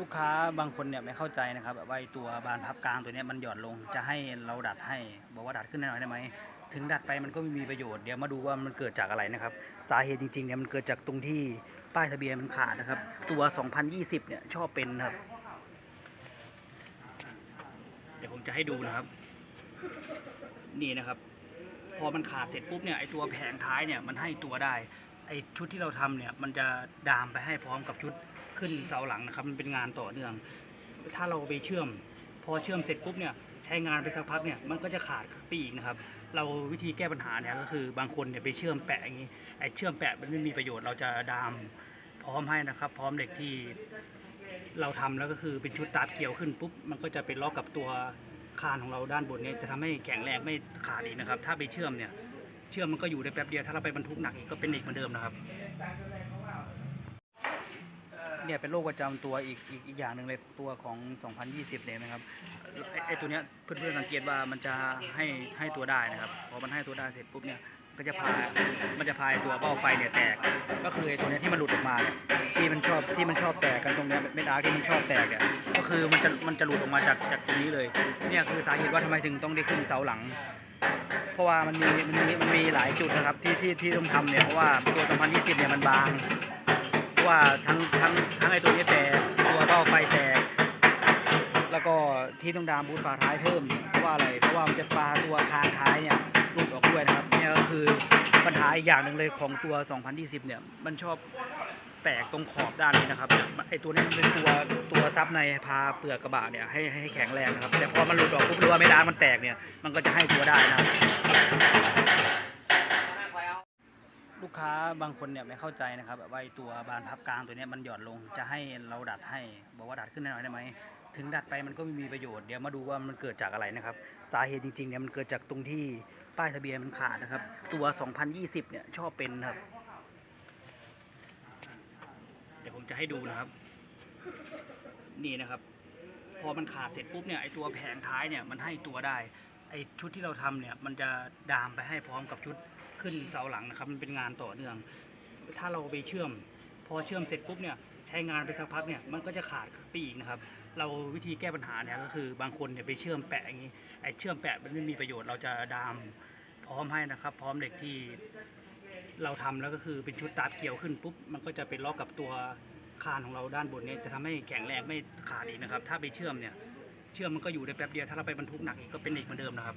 ลูกค้าบางคนเนี่ยไม่เข้าใจนะครับแบบว่าไอ้ตัวบานพับกลางตัวเนี้ยมันหย่อนลงจะให้เราดัดให้ บอกว่าดัดขึ้นหน่อยได้ไหมถึงดัดไปมันก็ไม่มีประโยชน์เดี๋ยวมาดูว่ามันเกิดจากอะไรนะครับ สาเหตุจริงๆเนี่ยมันเกิดจากตรงที่ป้ายทะเบียนมันขาดนะครับ ตัว 2020 เนี่ยชอบเป็นครับ เดี๋ยวผมจะให้ดูนะครับ นี่นะครับ พอมันขาดเสร็จปุ๊บเนี่ยไอตัวแผงท้ายเนี่ยมันให้ตัวได้ อชุดที่เราทำเนี่ยมันจะดามไปให้พร้อมกับชุดขึ้นเสาหลังนะครับ มันเป็นงานต่อเนื่อง ถ้าเราไปเชื่อม พอเชื่อมเสร็จปุ๊บเนี่ยใช้งานไปสักพักเนี่ยมันก็จะขาดไปอีกนะครับ เราวิธีแก้ปัญหาเนี่ยก็คือบางคนเนี่ยไปเชื่อมแปะอย่างนี้ไอเชื่อมแปะมันไม่มีประโยชน์เราจะดามพร้อมให้นะครับ พร้อมเหล็กที่เราทำแล้วก็คือเป็นชุดตาดเกี่ยวขึ้นปุ๊บมันก็จะเป็นล็อกกับตัวคานของเราด้านบนเนี่ยจะทำให้แข็งแรงไม่ขาดอีกนะครับ ถ้าไปเชื่อมเนี่ย เชื่อมมันก็อยู่ได้แป๊บเดียวถ้าเราไปบรรทุกหนักอีกก็เป็นอีกเหมือนเดิมนะครับเนี่ยเป็นโรคประจำตัวอีกอีกอีกอย่างหนึ่งเลยตัวของ 2020 เนี่ยนะครับไอ้ไอตัวเนี้ยเพื่อนๆสังเกตว่ามันจะให้ให้ตัวได้นะครับพอมันให้ตัวได้เสร็จปุ๊บเนี่ยก็จะพามันจะพายตัวเบ้าไฟเนี่ยแตก ก็คือไอ้ตัวเนี้ยที่มันหลุดออกมาเนี่ยที่มันชอบที่มันชอบแตกกันตรงเนี้ยเม็ดอาร์ที่มันชอบแตกเนี่ยก็คือมันจะมันจะหลุดออกมาจากจากตรงนี้เลย เนี่ยคือสาเหตุว่าทำไมถึงต้องได้ขึ้นเสาหลัง เพราะว่ามันมีมันมีมันมีหลายจุดนะครับที่ที่ที่ต้องทำเนี่ยเพราะว่าตัว2020เนี่ยมันบางเพราะว่าทั้งทั้งทั้งไอตัวนี้แตกตัวเบ้าไฟแตกแล้วก็ที่ต้องดามบูทฝาท้ายเพิ่มเพราะว่าอะไรเพราะว่ามันจะปลาตัวคานท้ายเนี่ยหลุดออกด้วยนะครับเนี่ยก็คือปัญหาอีกอย่างหนึ่งเลยของตัว 2020 เนี่ย มันชอบ แตกตรงขอบด้านนี้นะครับเนี่ยไอตัวนี้มันเป็นตัวตัวซับในพาเปลือกกระบะเนี่ยให้ให้แข็งแรงนะครับ แต่พอมันหลุดออกปุ๊บหรือว่าไม่ด้านมันแตกเนี่ย มันก็จะให้ตัวได้นะครับลูกค้าบางคนเนี่ยไม่เข้าใจนะครับแบบว่าไอตัวบานพับกลางตัวนี้มันหย่อนลงจะให้เราดัดให้ บอกว่าดัดขึ้นหน่อยได้ไหมถึงดัดไปมันก็ไม่มีประโยชน์เดี๋ยวมาดูว่ามันเกิดจากอะไรนะครับ สาเหตุจริงๆเนี่ยมันเกิดจากตรงที่ป้ายทะเบียนมันขาดนะครับ ตัว 2020 เนี่ยชอบเป็นครับ เดี๋ยวผมจะให้ดูนะครับ นี่นะครับ พอมันขาดเสร็จปุ๊บเนี่ยไอตัวแผงท้ายเนี่ยมันให้ตัวได้ ไอชุดที่เราทำเนี่ยมันจะดามไปให้พร้อมกับชุดขึ้นเสาหลังนะครับ มันเป็นงานต่อเนื่อง ถ้าเราไปเชื่อม พอเชื่อมเสร็จปุ๊บเนี่ยใช้งานไปสักพักเนี่ยมันก็จะขาดไปอีกนะครับ เราวิธีแก้ปัญหาเนี่ยก็คือบางคนเนี่ยไปเชื่อมแปะอย่างนี้ไอเชื่อมแปะมันไม่มีประโยชน์เราจะดามพร้อมให้นะครับ พร้อมเหล็กที่ เราทำแล้วก็คือเป็นชุดตัดเกี่ยวขึ้นปุ๊บมันก็จะเป็นล็อกกับตัวคานของเราด้านบนเนี่ยจะทำให้แข็งแรงไม่ขาดอีกนะครับ ถ้าไปเชื่อมเนี่ยเชื่อมมันก็อยู่ได้แป๊บเดียวถ้าเราไปบรรทุกหนักอีกก็เป็นอีกเหมือนเดิมนะครับ